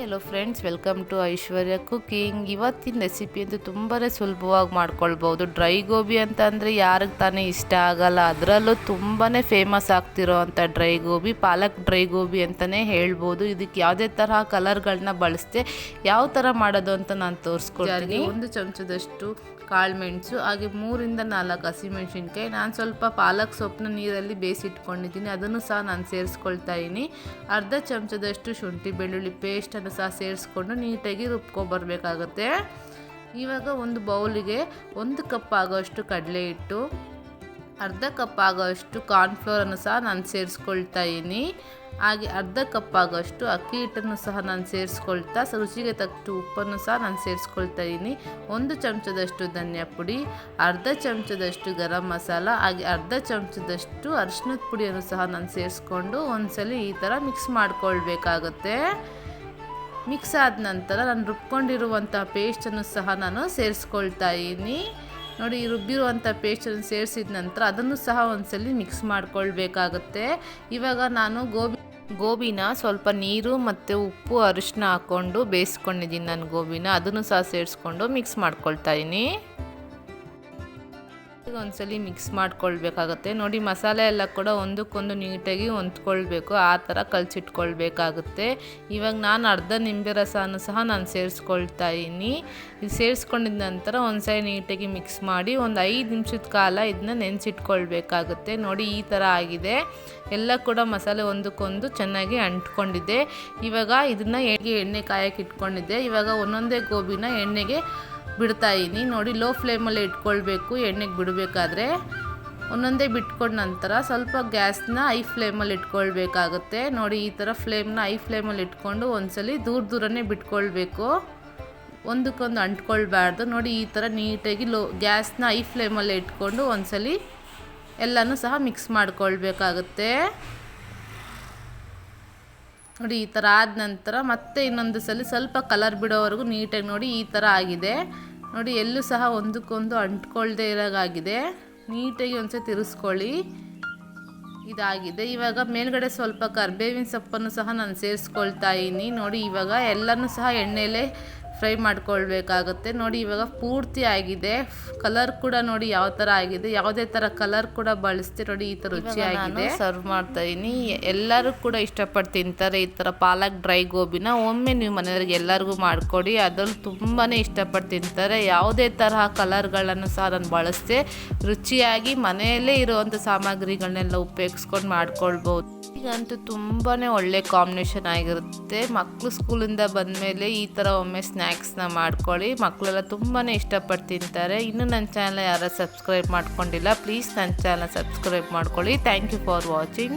Hello friends welcome to Aishwarya cooking ಇವತ್ತಿನ recipe ಅಂತೂ ತುಂಬಾ ಸುಲಭವಾಗಿ ಮಾಡ್ಕೊಳ್ಬೋದು. ಡ್ರೈ ಗೋಬಿ ಅಂತ ಅಂದರೆ ಯಾರಿಗೆ ತಾನೇ ಇಷ್ಟ ಆಗಲ್ಲ, ಅದರಲ್ಲೂ ತುಂಬಾ ಫೇಮಸ್ ಆಗ್ತಿರೋ ಅಂಥ ಡ್ರೈ ಗೋಬಿ ಪಾಲಕ್ ಡ್ರೈ ಗೋಬಿ ಅಂತಲೇ ಹೇಳ್ಬೋದು. ಇದಕ್ಕೆ ಯಾವುದೇ ತರಹ ಕಲರ್ಗಳನ್ನ ಬಳಸದೆ ಯಾವ ಥರ ಮಾಡೋದು ಅಂತ ನಾನು ತೋರಿಸ್ಕೊಳ್ತೀನಿ ಒಂದು ಚಮಚದಷ್ಟು ಕಾಳು ಮೆಣಸು, ಹಾಗೆ ಮೂರಿಂದ ನಾಲ್ಕು ಹಸಿಮೆಣಸಿನ್ಕಾಯಿ ನಾನು ಸ್ವಲ್ಪ ಪಾಲಕ್ ಸೊಪ್ಪನ್ನ ನೀರಲ್ಲಿ ಬೇಯಿಸಿಟ್ಕೊಂಡಿದ್ದೀನಿ ಅದನ್ನು ಸಹ ನಾನು ಸೇರಿಸ್ಕೊಳ್ತಾ ಇದ್ದೀನಿ ಅರ್ಧ ಚಮಚದಷ್ಟು ಶುಂಠಿ ಬೆಳ್ಳುಳ್ಳಿ ಪೇಸ್ಟನ್ನು ಸಹ ಸೇರಿಸ್ಕೊಂಡು ನೀಟಾಗಿ ರುಬ್ಕೊಬರ್ಬೇಕಾಗತ್ತೆ. ಇವಾಗ ಒಂದು ಬೌಲಿಗೆ ಒಂದು ಕಪ್ ಆಗೋಷ್ಟು ಕಡಲೆ ಹಿಟ್ಟು, ಅರ್ಧ ಕಪ್ ಆಗೋಷ್ಟು ಕಾರ್ನ್ಫ್ಲೋರನ್ನು ಸಹ ನಾನು ಸೇರಿಸ್ಕೊಳ್ತಾ ಇದ್ದೀನಿ. ಹಾಗೆ ಅರ್ಧ ಕಪ್ ಆಗೋಷ್ಟು ಅಕ್ಕಿ ಹಿಟ್ಟನ್ನು ಸಹ ನಾನು ಸೇರಿಸ್ಕೊಳ್ತಾ ರುಚಿಗೆ ತಕ್ಕಷ್ಟು ಉಪ್ಪನ್ನು ಸಹ ನಾನು ಸೇರಿಸ್ಕೊಳ್ತಾ ಇದ್ದೀನಿ. ಒಂದು ಚಮಚದಷ್ಟು ಧನಿಯಾ ಪುಡಿ, ಅರ್ಧ ಚಮಚದಷ್ಟು ಗರಂ ಮಸಾಲ, ಹಾಗೆ ಅರ್ಧ ಚಮಚದಷ್ಟು ಅರಿಶಿನದ ಪುಡಿಯನ್ನು ಸಹ ನಾನು ಸೇರಿಸ್ಕೊಂಡು ಒಂದ್ಸಲಿ ಈ ಥರ ಮಿಕ್ಸ್ ಮಾಡ್ಕೊಳ್ಬೇಕಾಗತ್ತೆ. ಮಿಕ್ಸ್ ಆದ ನಂತರ ನಾನು ರುಬ್ಕೊಂಡಿರುವಂಥ ಪೇಸ್ಟನ್ನು ಸಹ ನಾನು ಸೇರಿಸ್ಕೊಳ್ತಾ ಇದ್ದೀನಿ. ನೋಡಿ ರುಬ್ಬಿರುವಂಥ ಪೇಸ್ಟನ್ನು ಸೇರಿಸಿದ ನಂತರ ಅದನ್ನು ಸಹ ಒಂದ್ಸಲಿ ಮಿಕ್ಸ್ ಮಾಡ್ಕೊಳ್ಬೇಕಾಗತ್ತೆ. ಇವಾಗ ನಾನು ಗೋಬಿ, ಗೋಬಿನ ಸ್ವಲ್ಪ ನೀರು ಮತ್ತು ಉಪ್ಪು ಅರಿಶಿನ ಹಾಕ್ಕೊಂಡು ಬೇಯಿಸ್ಕೊಂಡಿದ್ದೀನಿ ನಾನು ಗೋಬಿನ. ಅದನ್ನು ಸಹ ಸೇರಿಸ್ಕೊಂಡು ಮಿಕ್ಸ್ ಮಾಡ್ಕೊಳ್ತಾ ಈಗ ಒಂದ್ಸಲಿ ಮಿಕ್ಸ್ ಮಾಡ್ಕೊಳ್ಬೇಕಾಗತ್ತೆ. ನೋಡಿ ಮಸಾಲೆ ಎಲ್ಲ ಕೂಡ ಒಂದಕ್ಕೊಂದು ನೀಟಾಗಿ ಹೊಂದ್ಕೊಳ್ಬೇಕು. ಆ ಥರ ಕಲಸಿಟ್ಕೊಳ್ಬೇಕಾಗುತ್ತೆ. ಇವಾಗ ನಾನು ಅರ್ಧ ನಿಂಬೆ ರಸನೂ ಸಹ ನಾನು ಸೇರಿಸ್ಕೊಳ್ತಾ ಇದ್ದೀನಿ. ಇದು ಸೇರಿಸ್ಕೊಂಡಿದ ನಂತರ ಒಂದ್ಸರಿ ನೀಟಾಗಿ ಮಿಕ್ಸ್ ಮಾಡಿ ಒಂದು ಐದು ನಿಮಿಷದ ಕಾಲ ಇದನ್ನ ನೆನೆಸಿಟ್ಕೊಳ್ಬೇಕಾಗುತ್ತೆ. ನೋಡಿ ಈ ಥರ ಆಗಿದೆ. ಎಲ್ಲ ಕೂಡ ಮಸಾಲೆ ಒಂದಕ್ಕೊಂದು ಚೆನ್ನಾಗಿ ಅಂಟ್ಕೊಂಡಿದೆ. ಇವಾಗ ಇದನ್ನು ಎಣ್ಣೆ ಎಣ್ಣೆ ಕಾಯಕ್ಕೆ ಇಟ್ಕೊಂಡಿದ್ದೆ. ಇವಾಗ ಒಂದೊಂದೇ ಗೋಬಿನ ಎಣ್ಣೆಗೆ ಬಿಡ್ತಾ ಇದ್ದೀನಿ ನೋಡಿ ಲೋ ಫ್ಲೇಮಲ್ಲೇ ಇಟ್ಕೊಳ್ಬೇಕು, ಎಣ್ಣೆಗೆ ಬಿಡಬೇಕಾದ್ರೆ. ಒಂದೊಂದೇ ಬಿಟ್ಕೊಂಡ ನಂತರ ಸ್ವಲ್ಪ ಗ್ಯಾಸ್ನ ಐ ಫ್ಲೇಮಲ್ಲಿ ಇಟ್ಕೊಳ್ಬೇಕಾಗುತ್ತೆ. ನೋಡಿ, ಈ ಥರ ಫ್ಲೇಮ್ನ ಐ ಫ್ಲೇಮಲ್ಲಿ ಇಟ್ಕೊಂಡು ಒಂದ್ಸಲಿ ದೂರ ದೂರನೇ ಬಿಟ್ಕೊಳ್ಬೇಕು. ಒಂದಕ್ಕೊಂದು ಅಂಟ್ಕೊಳ್ಬಾರ್ದು. ನೋಡಿ, ಈ ಥರ ನೀಟಾಗಿ ಲೋ ಗ್ಯಾಸ್ನ ಐ ಫ್ಲೇಮಲ್ಲೇ ಇಟ್ಕೊಂಡು ಒಂದ್ಸಲಿ ಎಲ್ಲನೂ ಸಹ ಮಿಕ್ಸ್ ಮಾಡ್ಕೊಳ್ಬೇಕಾಗುತ್ತೆ. ನೋಡಿ, ಈ ಥರ ಆದ ನಂತರ ಮತ್ತೆ ಇನ್ನೊಂದು ಸಲ ಸ್ವಲ್ಪ ಕಲರ್ ಬಿಡೋವರೆಗೂ ನೀಟಾಗಿ ನೋಡಿ, ಈ ಥರ ಆಗಿದೆ. ನೋಡಿ, ಎಲ್ಲೂ ಸಹ ಒಂದಕ್ಕೊಂದು ಅಂಟ್ಕೊಳ್ದೇ ಇರೋಗಾಗಿದೆ ನೀಟಾಗಿ ಒಂದ್ಸತಿ ತಿರ್ಸ್ಕೊಳ್ಳಿ. ಇದಾಗಿದೆ. ಇವಾಗ ಮೇಲ್ಗಡೆ ಸ್ವಲ್ಪ ಕರ್ಬೇವಿನ ಸೊಪ್ಪನ್ನು ಸಹ ನಾನು ಸೇರಿಸ್ಕೊಳ್ತಾ ಇದ್ದೀನಿ. ನೋಡಿ, ಇವಾಗ ಎಲ್ಲನೂ ಸಹ ಎಣ್ಣೆಲೇ ಫ್ರೈ ಮಾಡ್ಕೊಳ್ಬೇಕಾಗುತ್ತೆ. ನೋಡಿ ಇವಾಗ ಪೂರ್ತಿ ಆಗಿದೆ. ಕಲರ್ ಕೂಡ ನೋಡಿ ಯಾವ ಥರ ಆಗಿದೆ. ಯಾವುದೇ ಥರ ಕಲರ್ ಕೂಡ ಬಳಸ್ತೀವಿ ನೋಡಿ ಈ ಥರ ರುಚಿಯಾಗಿದೆ. ಸರ್ವ್ ಮಾಡ್ತಾ ಇದ್ದೀನಿ ಎಲ್ಲರೂ ಕೂಡ ಇಷ್ಟಪಟ್ಟು ತಿಂತಾರೆ ಈ ಥರ ಪಾಲಕ್ ಡ್ರೈ ಗೋಬಿನ. ಒಮ್ಮೆ ನೀವು ಮನೆಯವ್ರಿಗೆ ಎಲ್ಲರಿಗೂ ಮಾಡಿಕೊಡಿ. ಅದ್ರಲ್ಲಿ ತುಂಬಾ ಇಷ್ಟಪಟ್ಟು ತಿಂತಾರೆ. ಯಾವುದೇ ತರಹ ಕಲರ್ಗಳನ್ನು ಸಹ ನಾನು ಬಳಸ್ತೆ ರುಚಿಯಾಗಿ ಮನೆಯಲ್ಲೇ ಇರುವಂಥ ಸಾಮಗ್ರಿಗಳನ್ನೆಲ್ಲ ಉಪಯೋಗಿಸ್ಕೊಂಡು ಮಾಡ್ಕೊಳ್ಬೋದು. ಈಗಂತೂ ತುಂಬಾ ಒಳ್ಳೆ ಕಾಂಬಿನೇಷನ್ ಆಗಿರುತ್ತೆ. ಮಕ್ಕಳು ಸ್ಕೂಲಿಂದ ಬಂದಮೇಲೆ ಈ ಥರ ಒಮ್ಮೆ ಸ್ನ್ಯಾಕ್ಸ್ನ ಮಾಡ್ಕೊಳ್ಳಿ. ಮಕ್ಕಳೆಲ್ಲ ತುಂಬಾ ಇಷ್ಟಪಟ್ಟು ತಿಂತಾರೆ. ಇನ್ನೂ ನನ್ನ ಚಾನಲ್ ಯಾರು ಸಬ್ಸ್ಕ್ರೈಬ್ ಮಾಡ್ಕೊಂಡಿಲ್ಲ ಪ್ಲೀಸ್ ನನ್ನ ಚಾನಲ್ ಸಬ್ಸ್ಕ್ರೈಬ್ ಮಾಡ್ಕೊಳ್ಳಿ. Thank you for watching